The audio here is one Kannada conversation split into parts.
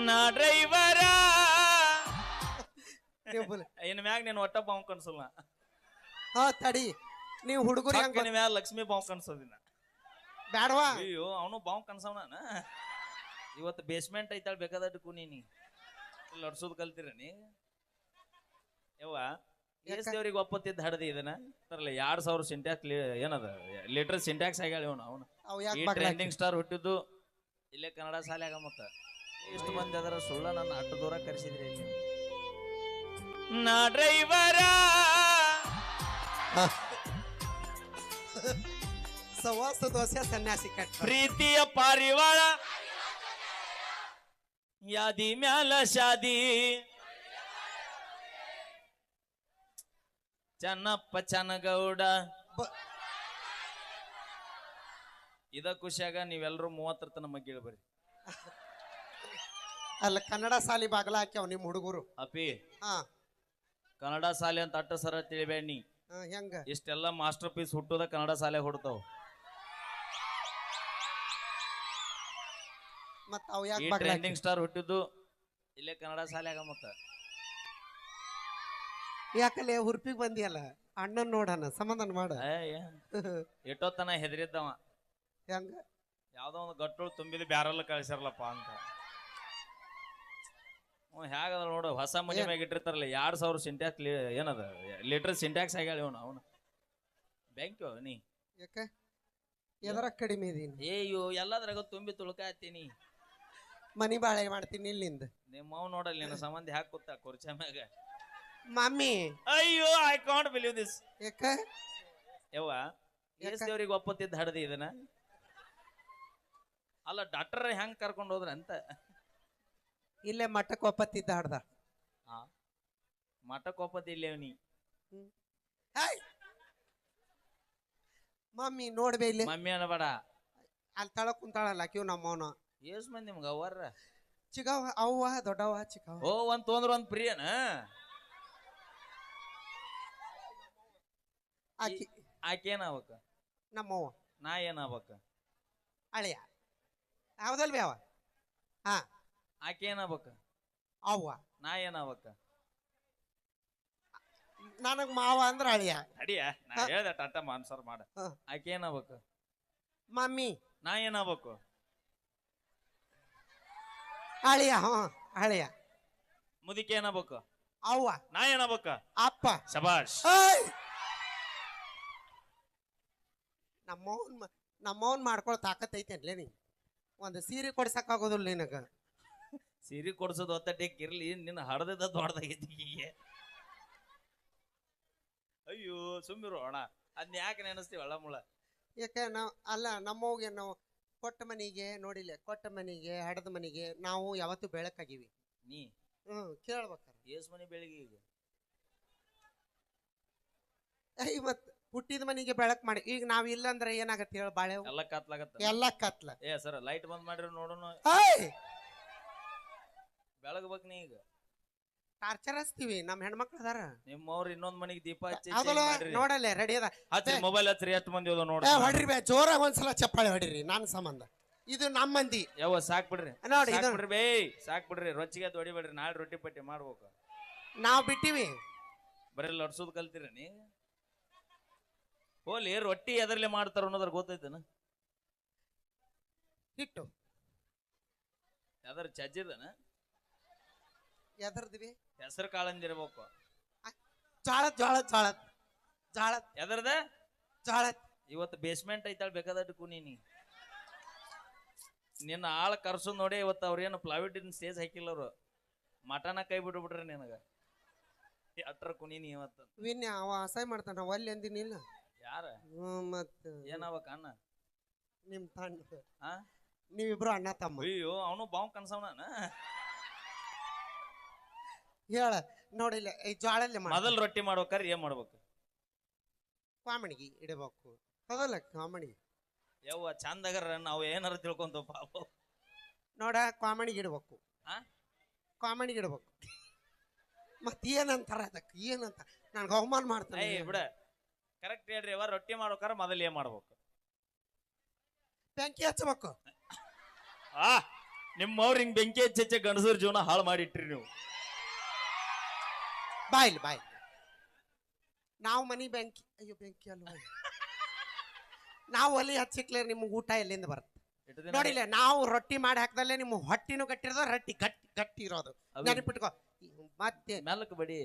ನಾ ಡ್ರೈವರ. ಇನ್ ಮ್ಯಾಗ ನೀನ್ ಒಟ್ಟ ಬಾವು ಕನ್ಸಲ್ಲ ಹಾ ತಡಿ. ನೀವು ಹುಡುಗರು ಹೆಂಗ್ ಮ್ಯಾಗ ಲಕ್ಷ್ಮಿ ಬಾವು ಕನ್ಸೋದಿನ ಬ್ಯಾಡವಾ? ಅಯ್ಯೋ ಅವನು ಬಾವು ಕನ್ಸವನ ಇವತ್ತು ಬೇಸ್ಮೆಂಟ್ ಐತಾಳ ಬೇಕಾದಟ್ಟು ಕೂನೀನಿ ಲಡ್ಸೋದ್ ಕಲ್ತಿರ ನೀ. ಯವ್ವ ಎಸ್ ದೇವ್ರಿಗೆ ಒಪ್ಪತ್ತಿದ್ದ ಹಡದಿ ಇದನ್ನ? ತರಲ್ಲ ಎರಡ್ ಸಾವಿರ ಸಿಂಟ್ಯಾಕ್ಸ್ ಏನದ? ಲೀಟರ್ ಸಿಂಟ್ಯಾಕ್ಸ್ ಆಗ್ಯಾಳ ಇವನು ಅವನು. ಟ್ರೆಂಡಿಂಗ್ ಸ್ಟಾರ್ ಹುಟ್ಟಿದ್ದು ಇಲ್ಲೇ ಕನ್ನಡ ಶಾಲ್ಯಾಗ ಮತ್ತ. ಇಷ್ಟು ಮಂದಿ ಅದರ ಸುಳ್ಳ ನನ್ನ ಅಟ್ಟು ದೂರ ಕರೆಸಿದ್ರಿ ಇಲ್ಲಿ? ನಾ ಡ್ರೈವರ. ಸವಾಸ ದೋಸೆ ಸನ್ಯಾಸಿ ಕಟ್ ಪ್ರೀತಿಯ ಪಾರಿವಾಳ. ಯಾದಿ ಮ್ಯಾಲ ಶಾದಿ. ಚನ್ನಪ್ಪ ಚನ್ನಗೌಡ. ಬ- ಇದ ಖುಷಿಯಾಗ ನೀವೆಲ್ಲರೂ ಮೂವತ್ತರ ತನ ಮಗ್ಗಿಳ ಬರ್ರಿ ಅಲ್ಲ ಕನ್ನಡ ಸಾಲಿ ಬಾಗಲ ಹಾಕ್ಯಾವ ನಿಮ್ ಹುಡುಗರು. ಅಪಿ ಹಾ. ಕನ್ನಡ ಸಾಲಿ ಅಂತ ಅಟ್ಟ ಸರ ತಿಳಿಬೇಡ ನೀ. ಹಾ, ಹೆಂಗ? ಇಷ್ಟೆಲ್ಲ ಮಾಸ್ಟರ್ ಪೀಸ್ ಹುಟ್ಟುದ ಕನ್ನಡ ಶಾಲೆ ಹುಡ್ತಾವ. ಮತ್ ಅವ್ ಯಾಕೆ ಈ ಟ್ರೆಂಡಿಂಗ್ ಸ್ಟಾರ್ ಹುಟ್ಟಿದ್ದು ಇಲ್ಲೇ ಕನ್ನಡ ಶಾಲೆಯಾಗ ಮತ್ತ. ಯಾಕಲೆ ಹುರ್ಪಿಗ್ ಬಂದಿಯಲ್ಲ? ಅಣ್ಣನ್ ನೋಡನ ಸಮಾಧಾನ ಮಾಡ. ಏ, ಏನ್? ಎಷ್ಟೊತ್ತನ ಹೆದರಿದ್ದವ. ಹೆಂಗ? ಯಾವ್ದೋ ಒಂದು ಗಟ್ಟು ತುಂಬಿದ ಬ್ಯಾರಲ್ಲ ಕಳಿಸಿರಲಪ್ಪ ಅಂತ. ಹ್ಞೂ ಹೇಗದ ನೋಡು ಹೊಸ ಮನೆ? ಮ್ಯಾಗ ಇಟ್ಟಿರ್ತಾರಲ್ಲ ಎರಡ್ ಸಾವಿರ ಸಿಂಟ್ಯಾಕ್ಸ್ ಏನದ ಲೀಟರ್ ಸಿಂಟ್ಯಾಕ್ಸ್ ಆಗ್ಯಾಳ ಇವನು ಅವನು. ಬ್ಯಾಂಕ್ ನೀ? ಯಾಕ? ಎದರ ಕಡಿಮೆ ಇದೀನಿ ಏಯ್ಯೋ ಎಲ್ಲದ್ರಾಗ ತುಂಬಿ ತುಳ್ಕಾತೀನಿ ಮನಿ ಬಾಳೆ ಮಾಡ್ತೀನಿ ಇಲ್ಲಿಂದ ನಿಮ್ಮ ಅವ್ ನೋಡಲ್ಲ ನಿನ್ನ ಸಂಬಂಧಿ ಹಾಕಿ ಕೂತ ಕುರ್ಚ ಮ್ಯಾಗ? ಮಮ್ಮಿ. ಅಯ್ಯೋ ಐ ಕಾಂಟ್ ಬಿಲೀವ್ ದಿಸ್ ಯಾಕ? ಯವ್ವ? ಎಸ್ ದೇವ್ರಿಗೆ ಒಪ್ಪತ್ತಿದ್ದ ಹಡದಿ ಇದನ್ನ? ಅಲ್ಲ ಡಾಕ್ಟರ್ ಹೆಂಗ್ ಕರ್ಕೊಂಡು ಹೋದ್ರ ಅಂತ ಇಲ್ಲೇ ಮಠಕ್ಕೆ ಒಪ್ಪತ್ತಿದ್ದ ಹಾಡ್ದ ನೀ ಹಾಯ್ ಮಮ್ಮಿ ನೋಡ್ಬೇ ಇಲ್ಲಿ. ಮಮ್ಮಿ ಅನ್ನಬೇಡ ಅಲ್ಲಿ ತಳ ಕುಂತಾಳಲ್ಲ ಕ್ಯೂ ನಮ್ಮವನು. ಏಸ್ ಮಂದಿ ನಿಮ್ಗ ಅವರ ಚಿಗವ ಅವ್ವ ದೊಡ್ಡವ ಚಿಕ್ಕವ ಓ ಒಂದ್ ತೊಂದ್ರ ಒಂದ್ ಪ್ರಿಯನ? ಆಕಿ ಆಕೆ ಏನಾಗ್ಬೇಕ ನಮ್ಮವ್ವ. ನಾ ಏನಾಗ್ಬೇಕ ಅಳಿಯ. ಯಾವ್ದಲ್ ಅವ? ಹಾ. ಆಕೆ ಏನಾಗ್ಬೇಕ? ಅವ್ವ. ನಾ ಏನಾಗ್ಬೇಕ? ನನಗ್ ಮಾವ ಅಂದ್ರ ಅಳಿಯ. ಅಡಿಯ ನಾ ಹಾ. ಹೇಳ್ದೆ ಟಾಟ ಮಾನ್ಸರ್ ಮಾಡ. ಹಾ. ಆಕೆ ಏನಾಗ್ಬೇಕ? ಮಮ್ಮಿ. ನಾ ಏನಾಗ್ಬೇಕು? ಅಳಿಯ ಹ್ಞೂ ಅಳಿಯ. ಮುದಿಕೆ ಏನಾಗ್ಬೇಕು? ಅವ್ವ. ನಾ ಏನಾಗ್ಬೇಕ? ಅಪ್ಪ. ಶಬಾಷ್. ಏಯ್! ನಮ್ಮವನ್ ಮ- ನಮ್ಮವನ್ ಮಾಡ್ಕೊಳ್ ತಾಕತ್ ಐತೇನ್ಲೇ ನೀ ಒಂದು ಸೀರೆ ಕೊಡ್ಸಕ್ ಆಗೋದಿಲ್ಲ ನಿನಗ. ಸೀರೆ ಕೊಡ್ಸೋದು ಒತ್ತಟ್ಟಿಗೆ ಇರ್ಲಿ ನಿನ್ನ ಹಡದ ದೊಡ್ಡದಾಗೈತಿ ಅಯ್ಯೋ ಸುಮ್ಮಿರು ಅಣ್ಣ. ಅದ್ನ ಯಾಕೆ ನೆನೆಸ್ತೀವಿ ಅಳ ಮುಳ ಯಾಕೆ ನಾವು ಅಲ್ಲ ನಮ್ಮವ್ಗೆ ನಾವು ಕೊಟ್ಟ ಮನಿಗೆ ನೋಡಿಲ್ಲ ಕೊಟ್ಟ ಮನಿಗೆ ಹಡದ ಮನಿಗೆ ನಾವು ಯಾವತ್ತು ಬೆಳಕಾಗಿವಿ. ನೀ? ಹ್ಮ್ ಕೇಳ್ಬೇಕಾರ. ಏಸ್ ಮನಿ ಬೆಳಿಗ್ಗೆ ಈಗ? ಏಯ್ ಮತ್ ಹುಟ್ಟಿದ ಮನಿಗೆ ಬೆಳಕ್ ಮಾಡಿ ಈಗ ನಾವ್ ಇಲ್ಲ ಅಂದ್ರೆ ಏನಾಗತ್ತೆ ಹೇಳ ಬಾಳೆ ಎಲ್ಲ ಕತ್ಲಾಗತ್ತ. ಎಲ್ಲ ಕತ್ಲ. ಏ ಸರ್ ಲೈಟ್ ಬಂದ್ ಮಾಡ್ರಿ ನೋಡೋಣ ಏಯ್! ಬೆಳಗ್ಬೇಕು ನೀ ಈಗ. ಟಾರ್ಚರ್ ಹಚ್ತೀವಿ ನಮ್ ಹೆಣ್ಮಕ್ಳು ಅದಾರ. ನಿಮ್ಮವ್ರ ಇನ್ನೊಂದ್ ಮನಿಗೆ ದೀಪ ಹಚ್ಚಿ ಮಾಡ್ರಿ. ನೋಡಲ್ಲ ರೆಡಿ ಅದ. ಮೊಬೈಲ್ ಹಚ್ರಿ ಎಷ್ಟು ಮಂದಿ ಅದ ನೋಡ್ರಿ ಏ ಹೊಡ್ರಿ ಬೇ ಜೋರಾಗ ಒಂದ್ಸಲ ಚಪ್ಪಾಳೆ ಹೊಡಿರಿ ನನ್ನ ಸಂಬಂಧ. ಇದು ನಮ್ಮ ಮಂದಿ. ಯಾವ ಸಾಕ್ ಬಿಡ್ರಿ. ನೋಡಿ ಸಾಕ್ ಇದು ಬಿಡ್ರಿ ಬೇ ಸಾಕ್ ಬಿಡ್ರಿ. ರೊಚ್ಚಿಗೆ ಅದ್ ಹೊಡಿಬೇಡ್ರಿ ನಾಳೆ ರೊಟ್ಟಿ ಪಟ್ಟಿ ಮಾಡ್ಬೇಕು. ನಾವ್ ಬಿಟ್ಟಿವಿ. ಬರೀ ಲಡ್ಸೋದ್ ಕಲ್ತಿರ ನೀ? ಹೋಲಿ ರೊಟ್ಟಿ ಎದರ್ಲೆ ಮಾಡ್ತಾರ ಅನ್ನೋದ್ರ ಗೊತ್ತೈತನ? ಹಿಟ್ಟು. ಯಾವ್ದಾರ ಚಜ್ಜಿದನ ಎದರ್ದ್ವಿ. ಹೆಸರು ಕಾಳಂದಿರ್ಬೇಕು. ಜಾಳ ಜಾಳ ಜಾಳ ಜಾಳ ಎದರ್ದ? ಜಾಳ ಇವತ್ತು ಬೇಸ್ಮೆಂಟ್ ಐತಾಳ ಬೇಕಾದಟ್ಟು ಕುನೀನಿ ನಿನ್ನ ಆಳ ಕರ್ಸು ನೋಡಿ ಇವತ್ತು ಅವ್ರೇನು ಪ್ಲಾವಿಡಿನ ಸ್ಟೇಜ್ ಹಾಕಿಲ್ಲ ಅವರು. ಮಟನ ಕೈ ಬಿಟ್ಬಿಟ್ರಿ ನಿನಗೆ. ಅಟ್ರ ಕುನೀನಿ ಇವತ್ತು? ವಿನ್ಯ ಅವ ಅಸಹ್ಯ ಮಾಡ್ತಾನ ಒಲ್ಲಿ ಅಂದಿನಿಲ್ಲ ಯಾರ? ಹ್ಮ್, ಮತ್ ಏನಾವಕ ಅಣ್ಣ? ನಿಮ್ ತಂಡ. ಆ? ನೀವಿಬ್ರು ಅಣ್ಣ ತಮ್ಮ. ಅಯ್ಯೋ ಅವನು ಬಾವು ಕನ್ಸವನ ಹೇಳ ನೋಡಿಲ್ಲ ಈ ಜ್ವಾಳಲ್ಲಿ ಮೊದಲ್ ರೊಟ್ಟಿ ಮಾಡ್ಬೇಕಾರೆ ಏನ್ ಮಾಡ್ಬೇಕು? ಕಾಮಣಿಗೆ ಇಡಬೇಕು. ಹೌದಲ್ಲ ಕಾಮಣಿ? ಯವ್ವ ಚಂದಗರ ನಾವು ಏನಾರ ತಿಳ್ಕೊಂತ ಪಾಪ. ನೋಡ ಕಾಮಣಿಗೆ ಇಡ್ಬೇಕು. ಆ? ಕಾಮಣಿಗೆ ಇಡ್ಬೇಕು. ಮತ್ತೆ ಏನಂತಾರ ಅದಕ್ಕೆ? ಏನಂತ? ನನ್ಗೆ ಅವಮಾನ ಮಾಡ್ತಾನೆ ಏಯ್ ಬಿಡ. ಕರೆಕ್ಟ್ ಹೇಳ್ರಿ ಅವ ರೊಟ್ಟಿ ಮಾಡ್ಬೇಕಾರ ಮೊದಲ್ ಏನ್ ಮಾಡ್ಬೇಕು? ಬೆಂಕಿ ಹಚ್ಚಬೇಕು. ಆ ನಿಮ್ಮವ್ರ ಹಿಂಗ್ ಬೆಂಕಿ ಹಚ್ಚೆ ಗಂಡಸೂರ್ ಜೀವನ ಹಾಳು ಮಾಡಿಟ್ರಿ ನೀವು. ಬಾಯ್ಲಿ ಬಾಯ್ ನಾವು ಮನಿ ಬೆಂಕಿ ಅಯ್ಯೋ ಬೆಂಕಿ ಅಲ್ವ ನಾವು ಒಲಿ ಹಚ್ಚಿಕ್ಲೆ ನಿಮ್ಗೆ ಊಟ ಎಲ್ಲಿಂದ ಬರುತ್ತೆ? ನೋಡಿಲ್ಲ ನಾವು ರೊಟ್ಟಿ ಮಾಡಿ ಹಾಕ್ದಲ್ಲೇ ನಿಮ್ಮ ಹೊಟ್ಟಿನೂ ಗಟ್ಟಿರೋದು ರೊಟ್ಟಿ ಗಟ್ಟಿ ಗಟ್ಟಿ ಇರೋದು ನೆನಪಿಟ್ಕೋ ಮತ್ತೆ ಮೆಲ್ಲಕ್ ಬಡಿ.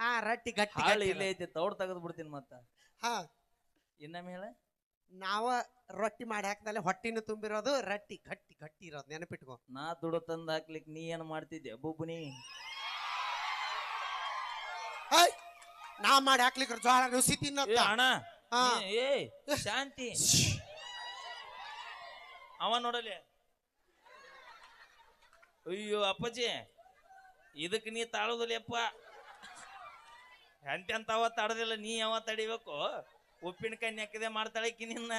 ಹಾ ರೊಟ್ಟಿ ಗಟ್ಟಿ ಹಾಳು ಇಲ್ಲೇ. ಐತಿ ತೌಡ್ ತೆಗೆದು ಬಿಡ್ತೀನಿ ಮತ್ತ. ಹಾ. ಇನ್ನೊಮ್ಮೆ ಹೇಳ. ನಾವ ರೊಟ್ಟಿ ಮಾಡಿ ಹಾಕದಲ್ಲೇ ಹೊಟ್ಟಿನೂ ತುಂಬಿರೋದು ರೊಟ್ಟಿ ಗಟ್ಟಿ ಗಟ್ಟಿ ಇರೋದು. ನೆನಪಿಟ್ಕೋ. ನಾ ದುಡ ತಂದ್ ಹಾಕ್ಲಿಕ್ಕೆ ನೀ ಏನ್ ಮಾಡ್ತಿದ್ದೆ ಬುಬ್ಬುನಿ ಹಾಯ್ ನಾ ಮಾಡಿ ಹಾಕ್ಲಿಕ್ಕೆ ಜೋಳ ನುಸಿ ಏ ತಿನ್ನತ್ತ. ಅಣ್ಣ ಹಾ. ನೀ- ಏ ಶಾಂತಿ. ಅವ ನೋಡಲಿ. ಅಯ್ಯೋ ಅಪ್ಪಾಜಿ ಇದಕ್ ನೀ ತಾಳೋದಿಲ್ಲಪ್ಪ ಅವ ತಡದಿಲ್ಲ ನೀ ಯಾವ ತಡಿಬೇಕು? ಉಪ್ಪಿನಕಾಯಿ ನೆಕ್ಕದೆ ಮಾಡ್ತಾಳೆ ಕಿ ನಿನ್ನ.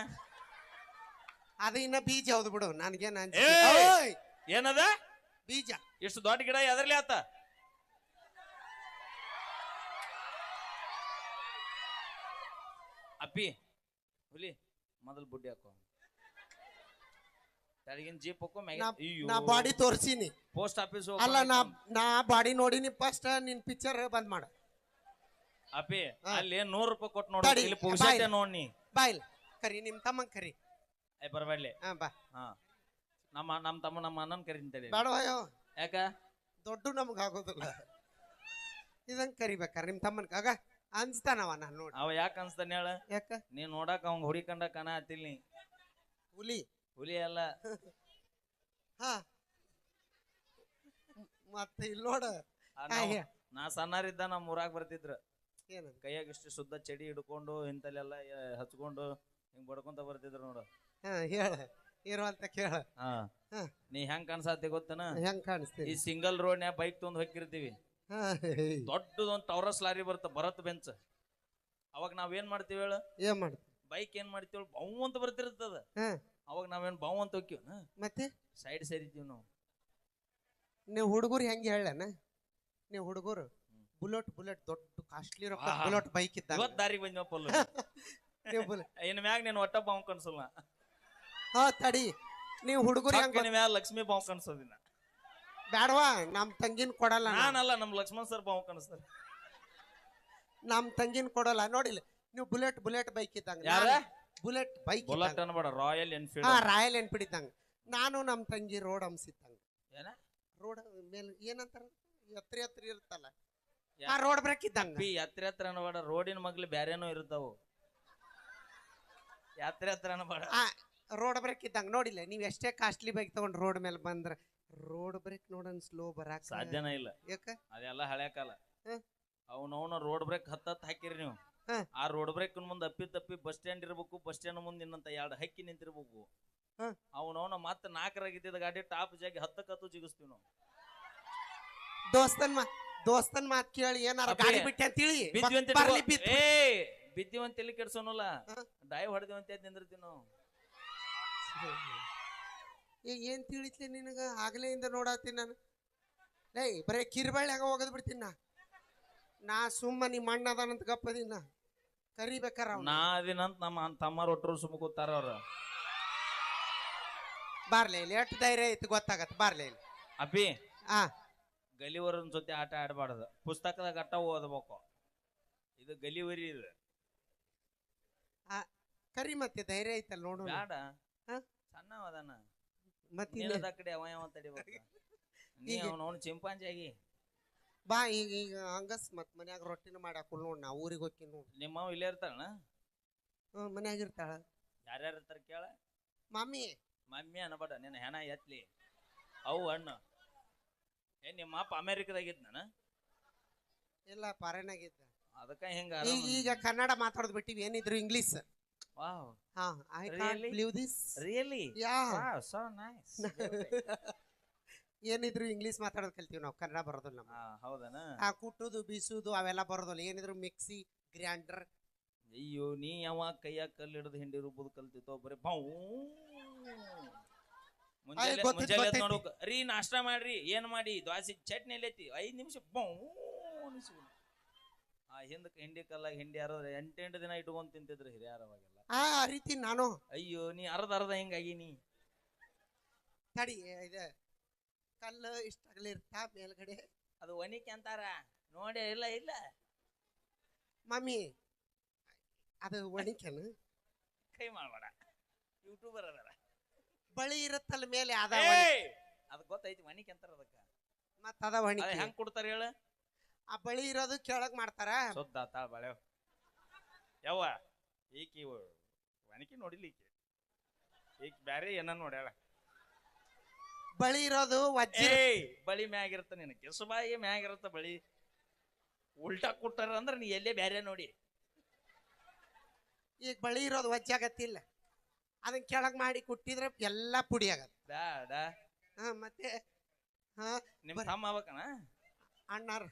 ಅದು ಇನ್ನ ಬೀಜ ಹೌದು ಬಿಡು ನನ್ಗೇನ ಏಯ್! ಏನದ? ಬೀಜ. ಇಷ್ಟು ದೊಡ್ಡ ಗಿಡ ಎದರ್ಲಿ ಆತ? ಅಪ್ಪಿ ಹುಲಿ ಮೊದಲ್ ಬುಡ್ಡಿ ಹಾಕೋ. ತಳಗಿನ ಜೀಪ್ ಹಾಕೋ ನಾ- ನಾ ಬಾಡಿ ತೋರ್ಸಿನಿ. ಪೋಸ್ಟ್ ಆಫೀಸ್ ಅಲ್ಲ ನಾ ನಾ ಬಾಡಿ ನೋಡಿನಿ ಫಸ್ಟ್ ನಿನ್ ಪಿಕ್ಚರ್ ಬಂದ್ ಮಾಡ. ಅಪ್ಪಿ ಹಾ. ಅಲ್ಲಿ ನೂರು ರೂಪಾಯಿ ಕೊಟ್ಟು ನೋಡು ತಡಿ, ಇಲ್ಲಿ ಪುಗ್ಸಟ್ಟೆ ನೋಡಿ ಬಾಯ್ಲ್ ಕರಿ ನಿಮ್ ತಮ್ಮಂಗ್ ಕರಿ. ಐ ಬರ್ಬೇಡ್ಲಿ. ಹಾ ಬಾ. ಹಾ. ನಮ್ಮ ನಮ್ಮ ತಮ್ಮ ನಮ್ಮ ಅಣ್ಣನ್ ಹೇಳಿ ಬೇಡವಯ್ಯೋ ಯಾಕ? ದೊಡ್ಡ ನಮ್ಗೆ ಆಗೋದಿಲ್ಲ. ಇದಂಗ್ ಕರಿಬೇಕಾರ ನಿಮ್ ತಮ್ಮನ್ ಆಗ. ಅನ್ಸ್ತಾನವ ನಾನು ನೋಡಿ. ಅವ ಯಾಕ ಅನ್ಸ್ತಾನ ಹೇಳ? ಯಾಕ? ನೀ ನೋಡಾಕ ಅವಂಗ ಹುಡಿಕಂಡ ಕಣ ಹತ್ತಿಲ್ ನೀ. ಹುಲಿ? ಹುಲಿ ಅಲ್ಲ. ಹಾ. ಮತ್ತೆ ಇಲ್ಲಿ ನೋಡ. ನಾ ಸಣ್ಣರಿದ್ದ ನಮ್ಮ ಊರಾಗ ಬರ್ತಿದ್ರ ಕೈಯಾಗ ಇಷ್ಟು ಶುದ್ಧ ಚಡಿ ಹಿಡ್ಕೊಂಡು ಇಂತಲ್ಲೆಲ್ಲ ಹಚ್ಕೊಂಡು ಹಿಂಗ್ ಬಡ್ಕೊಂತ ಬರ್ತಿದ್ರು ನೋಡು. ಹೇಳ. ಇರುವಂತ ಕೇಳ. ನೀ ಹೆಂಗ್ ಕಾಣಿಸತ್ತೆ ಗೊತ್ತನ? ಹೆಂಗ್ ಈ ಸಿಂಗಲ್ ರೋಡ್ ರೋಡ್ನ್ಯಾಗ ಬೈಕ್ ತೊಂದ್ ಹೋಗಿರ್ತೀವಿ. ದೊಡ್ಡದೊಂದ್ ಟವರಸ್ ಲಾರಿ ಬರುತ್ತೆ ಭರತ್ ಬೆಂಚ್. ಅವಾಗ ನಾವೇನ್ ಏನ್ ಮಾಡ್ತೀವಿ ಹೇಳ? ಏನ್ ಮಾಡ್ತೀವಿ? ಬೈಕ್ ಏನ್ ಮಾಡ್ತೀವಿ ಬೌ ಅಂತ ಬರ್ತಿರ್ತದ ಅವಾಗ ನಾವೇನ್ ಬೌ ಅಂತ ಹೋಗ್ತೀವಿ ಮತ್ತೆ? ಸೈಡ್ ಸೇರಿತೀವಿ ನಾವು. ನೀವು ಹುಡುಗರು ಹೆಂಗೆ ಹೇಳನ ನೀವು ಹುಡುಗರು ಬುಲೆಟ್ ಬುಲೆಟ್ ದೊಡ್ಡ ಕಾಸ್ಟ್ಲಿ ರೊಕ್ಕ ಬುಲೆಟ್ ಬೈಕ್ ಇದ್ದ ಇವತ್ತು ದಾರಿಗೆ ಬಂದ್ವಪ್ಪ. ನೀವು ಬುಲೆಟ್ ಇನ್ ಮ್ಯಾಗ ನೀನ್ ಒಟ್ಟ ಬಾವು ಕನ್ಸಲ್ಲ ಹಾ ತಡಿ. ನೀವು ಹುಡುಗರು ಹೆಂಗೆ ಮ್ಯಾಲ ಲಕ್ಷ್ಮಿ ಬಾವು ಕನ್ಸೋದಿನ ಬ್ಯಾಡವಾ ನಮ್ ತಂಗಿನ ಕೊಡಲ್ಲ ನಾ. ನಾನಲ್ಲ ನಮ್ ಲಕ್ಷ್ಮಣ್ ಸರ್ ಬಾವು ಕಾಣಿಸ್ತಾರೆ. ನಮ್ ತಂಗಿನ ಕೊಡಲ್ಲ. ನೋಡಿಲ್ಲ ನೀವು ಬುಲೆಟ್ ಬುಲೆಟ್ ಬೈಕ್ ಇದ್ದಂಗ. ಯಾರ? ಬುಲೆಟ್ ಬೈಕ್ ಬುಲೆಟ್ ಅನ್ಬೇಡ ರಾಯಲ್ ಹಾ ಎನ್ಫೀಲ್ಡ್ ರಾಯಲ್ ಎನ್ಫೀಲ್ಡ್ ಇದ್ದಂಗ. ನಾನು ನಮ್ ತಂಗಿ ರೋಡ್ ಹಂಸಿದ್ದಂಗ ಏನ? ರೋಡ್ ಮೇಲೆ ಏನಂತಾರ? ಎತ್ತರ ಎತ್ತರ ಇರುತ್ತಲ್ಲ. ಯಾ- ಆ ರೋಡ್ ಬ್ರೇಕ್ ಇದ್ದಂಗ. ಪಿ ಹತ್ರ ಹತ್ರ ಅನ್ಬೇಡ. ರೋಡಿನ ಮಗ್ಲು ಬ್ಯಾರೇನೋ ಇರ್ತಾವು. ಯಾತ್ರೆ ಹತ್ರ ಅನ್ಬೇಡ. ಆ ರೋಡ್ ಬ್ರೇಕ್ ಇದ್ದಂಗ. ನೋಡಿಲ್ಲ ನೀವ್ ಎಷ್ಟೇ ಕಾಸ್ಟ್ಲಿ ಬೈಕ್ ತಗೊಂಡ್ ರೋಡ್ ಮೇಲೆ ಬಂದ್ರ ರೋಡ್ ಬ್ರೇಕ್ ನೋಡನ್ ಸ್ಲೋ ಬರಾಕ ಸಾಧ್ಯನೇ ಇಲ್ಲ. ಯಾಕ? ಅದೆಲ್ಲ ಹಳೆ ಕಾಲ. ಅವನವನ ರೋಡ್ ಬ್ರೇಕ್ ಹತ್ತ ಹಾಕಿರಿ ನೀವು. ಆ ರೋಡ್ ಬ್ರೇಕ್ ಮುಂದೆ ಅಪ್ಪಿ ತಪ್ಪಿ ಬಸ್ ಸ್ಟ್ಯಾಂಡ್ ಇರ್ಬೇಕು ಬಸ್ ಸ್ಟ್ಯಾಂಡ್ ಮುಂದೆ ಇನ್ನಂತ ಎರಡು ಹಕ್ಕಿ ನಿಂತಿರ್ಬೇಕು. ಅವನವನ ಮತ್ತೆ ನಾಲ್ಕರಾಗಿದ್ದ ಗಾಡಿ ಟಾಪ್ ಜಾಗಿ ಹತ್ತಕ್ಕೆ ಹತ್ತು ಜಿಗಿಸ್ತೀವಿ ನಾವು. ದೋಸ್ತನ್ ಮಾ ದೋಸ್ತನ್ ಮಾತ್ ಕೇಳಿ ಏನಾರ ಗಾಡಿ ಬಿಟ್ಟೆ ಅಂತ ತಿಳಿ ಬಿದ್ದಿವಂತ ಅಂತ ಬರ್ಲಿ ಇಟ್ಕೋ. ಬಿದ್ದು ಏ ಬಿದ್ದಿವಂತ ತಲೆ ಕೆಡ್ಸೋನಲ್ಲ. ಡೈವ್ ಹೊಡೆದಿವಂತ ನಿಂದಿರ್ತೀವಿ ನಾವು? ಏ ಏನ್ ತಿಳಿತ್ಲಿ ನಿನಗ? ಆಗ್ಲೇ ಇಂದ ನೋಡತ್ತೀನಿ ನಾನು. ಏಯ್ ಬರೇ ಕಿರ್ಬಳ್ಳಿಯಾಗ ಹೋಗದ್ ಬಿಡ್ತೀನಿ ನಾ. ನಾ ಸುಮ್ಮ ನಿಮ್ಮ ಅಣ್ಣ ಅದಾನಂತ ಗಪ್ಪದಿನ ಕರಿಬೇಕಾರ. ನಾ ಅದಿನಂತ ನಮ್ಮ ತಮ್ಮರು ಒಟ್ಟರು ಸುಮ್ಮ ಕೂತಾರ ಅವ್ರ. ಬಾರ್ಲೇ ಇಲ್ಲಿ ಎಷ್ಟು ಧೈರ್ಯ ಐತಿ ಗೊತ್ತಾಗತ್ತೆ ಬಾರ್ಲೇ ಇಲ್ಲಿ. ಅಬ್ಬಿ. ಆ. ಗಲಿವರನ್ ಜೊತೆ ಆಟ ಆಡಬಾರ್ದು. ಪುಸ್ತಕದಾಗ ಅಟ್ಟ ಓದಬೇಕು. ಇದು ಗಲಿವರಿ ಇದು. ಕರಿ ಮತ್ತೆ ಧೈರ್ಯ ಐತಲ್ಲ ನೋಡು. ಬೇಡ ಹಾ? ಸಣ್ಣ ಅದಾನ ಮತ್ತೆ ನೀನದ ಕಡೆ ಅವ ಯಾವ ತಡಿಬೇಕು. ನೀ ಈಗ- ಅವನು ಅವನು ಚಿಂಪಾಂಜಿ ಆಗಿ ಬಾ ಈಗ ಈಗ ಹಂಗಸ್ ಮತ್ ಮನ್ಯಾಗ ರೊಟ್ಟಿನ ಮಾಡಾಕ ನೋಡ್ ನಾ ಊರಿಗೆ ಹೋಗಿ ನೋಡ್. ನಿಮ್ಮವ್ ಇಲ್ಲೇ ಇರ್ತಾಳ ಹ್ಮ್ ಮನ್ಯಾಗ ಇರ್ತಾಳ. ಯಾರ್ಯಾರು ಇರ್ತಾರ ಕೇಳ? ಮಮ್ಮಿ. ಮಮ್ಮಿ ಅನ್ಬೇಡ ನಿನ್ನ ಹೆಣ ಎತ್ಲಿ. ಅವು ಹಣ್ಣು ಏ ನಿಮ್ಮ ಅಪ್ಪ ಅಮೇರಿಕದಾಗಿದ್ದ ನಾನು ಇಲ್ಲ ಪಾರೇನಾಗಿದ್ದ ಅದಕ್ಕ ಹಿಂಗ ಈಗ ಈಗ ಕನ್ನಡ ಮಾತಾಡೋದ್ ಬಿಟ್ಟಿವಿ ಏನಿದ್ರು ಇಂಗ್ಲಿಷ್ ವಾವ್ ಹಾ I can't Really? believe this really yeah Wow, so nice ಏನಿದ್ರು ಇಂಗ್ಲಿಷ್ ಮಾತಾಡೋದು ಕಲ್ತೀವಿ ನಾವು ಕನ್ನಡ ಬರೋದಿಲ್ಲ ನಮ್ಗೆ. ಹೌದನ? ಆ ಕುಟ್ಟುದು ಬೀಸುದು ಅವೆಲ್ಲ ಬರೋದಿಲ್ಲ. ಏನಿದ್ರು ಮಿಕ್ಸಿ ಗ್ರ್ಯಾಂಡರ್. ಅಯ್ಯೋ ನೀ ಯಾವ ಕೈಯಾಗ ಕಲ್ಲು ಹಿಡಿದು ಹಿಂಡಿ ರುಬ್ಬುದು ಕಲ್ತಿತ್ತೋ ಬರೀ ಬೌ. ಮುಂಜಾನೆ ಗೊತ್ತೈತ್, ಮುಂಜಾನೆ ಎದ್ದ್ ಗೊತ್ತೈತಿ. ನೋಡ್ಬೇಕು. ರೀ ನಾಷ್ಟ ಮಾಡ್ರಿ ಏನ್ ಮಾಡಿ? ದ್ವಾಸಿ ಚಟ್ನಿ ಎಲ್ಲೈತಿ ಐದ್ ನಿಮಿಷ ಬೌ ಅನಿಸ್ಬಿಡು. ಆ ಹಿಂದಕ್ಕೆ ಹಿಂಡಿ ಕಲ್ಲಾಗ ಹಿಂಡಿ ಯಾರಾದ್ರೆ ಎಂಟೆಂಟು ದಿನ ಇಟ್ಕೊಂಡ್ ತಿಂತಿದ್ರು ಹಿರಿಯರ್ ಅವಾಗೆಲ್ಲ. ಆ ರೀತಿ ನಾನು. ಅಯ್ಯೋ ನೀ ಅರ್ಧ ಅರ್ಧ ಹಿಂಗಾಗಿ ನೀ? ತಡಿ ಇದ. ಕಲ್ಲು ಇಷ್ಟಾಗ್ಲಿ ಇರ್ತಾ ಮೇಲ್ಗಡೆ. ಅದು ಒನಿಕೆ ಅಂತಾರ. ನೋಡಿ ಇಲ್ಲ ಇಲ್ಲ. ಮಮ್ಮಿ ಅದು ಒಣಿಕೆನು? ಕೈ ಮಾಡಬೇಡ. ಯೂಟ್ಯೂಬರ್ ಅದಾರ. ಬಳಿ ಇರುತ್ತಲ್ಲ ಮೇಲೆ ಅದ ಅದು ಗೊತ್ತೈತಿ ಒಣಿಕೆ ಅಂತಾರ ಅದಕ್ಕ. ಮತ್ತ ಅದ ಒಣಿಕೆ. ಹೆಂಗ್ ಕೊಡ್ತಾರ ಹೇಳ? ಆ ಬಳಿ ಇರೋದು ಕೆಳಗ್ ಮಾಡ್ತಾರ. ಸುದ್ದ ತಾಳ ಬಾಳೆವ್ ಯವ್ವ ಈಕಿ ಒನಕಿ ನೋಡಿಲ್ಲ ಈಗ ಬ್ಯಾರೆ ಏನ ನೋಡ್ಯಾಳ? ಬಳಿ ಇರೋದು ವಜ್ಜಿ ಏಯ್ ಬಳಿ ಮ್ಯಾಗಿರತ್ತ ನಿನ್ನ ಕೆಸುಬಾಯಿ ಮ್ಯಾಗಿರತ್ತ ಬಳಿ. ಉಲ್ಟಾ ಕೊಟ್ಟಾರ ಅಂದ್ರೆ ನೀ ಎಲ್ಲೇ ಬ್ಯಾರೆ ನೋಡಿ. ಈಗ ಬಳಿ ಇರೋದು ವಜ್ಜೆ ಆಗತ್ತಿಲ್ಲ. ಅದನ್ನ ಕೆಳಗ್ ಮಾಡಿ ಕುಟ್ಟಿದ್ರೆ ಎಲ್ಲಾ ಪುಡಿ ಆಗತ್ತೆ. ಬ್ಯಾಡ ಹಾ ಮತ್ತೆ ಹಾ ನಿಮ್. ತಮ್ಮ ಆಗ್ಬೇಕನ ಅಣ್ಣಾರ.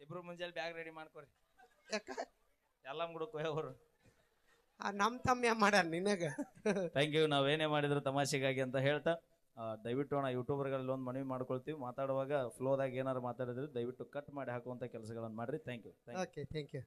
ಇಬ್ರು ಮುಂಜಾನೆ ಬ್ಯಾಗ್ ರೆಡಿ ಮಾಡ್ಕೊರಿ. ಯಾಕ? ಎಲ್ಲ ಮುಗುಡಕ್ ಹೋಗೋರು ಆ ನಮ್ ತಮ್ಮ ಮಾಡ್ಯಾರ ನಿನಗ. ಥ್ಯಾಂಕ್ ಯು ನಾವೇನೇ ಮಾಡಿದ್ರು ತಮಾಷೆಗಾಗಿ ಅಂತ ಹೇಳ್ತಾ ಆ, ದಯವಿಟ್ಟು ಅಣ್ಣ ಯೂಟ್ಯೂಬರ್ಗಳಲ್ಲಿ ಒಂದು ಮನವಿ ಮಾಡ್ಕೊಳ್ತೀವಿ. ಮಾತಾಡುವಾಗ ಫ್ಲೋದಾಗ ಏನಾರು ಮಾತಾಡಿದ್ರೆ ದಯವಿಟ್ಟು ಕಟ್ ಮಾಡಿ ಹಾಕುವಂಥ ಕೆಲಸಗಳನ್ನು ಮಾಡ್ರಿ. Thank you thank you okay thank you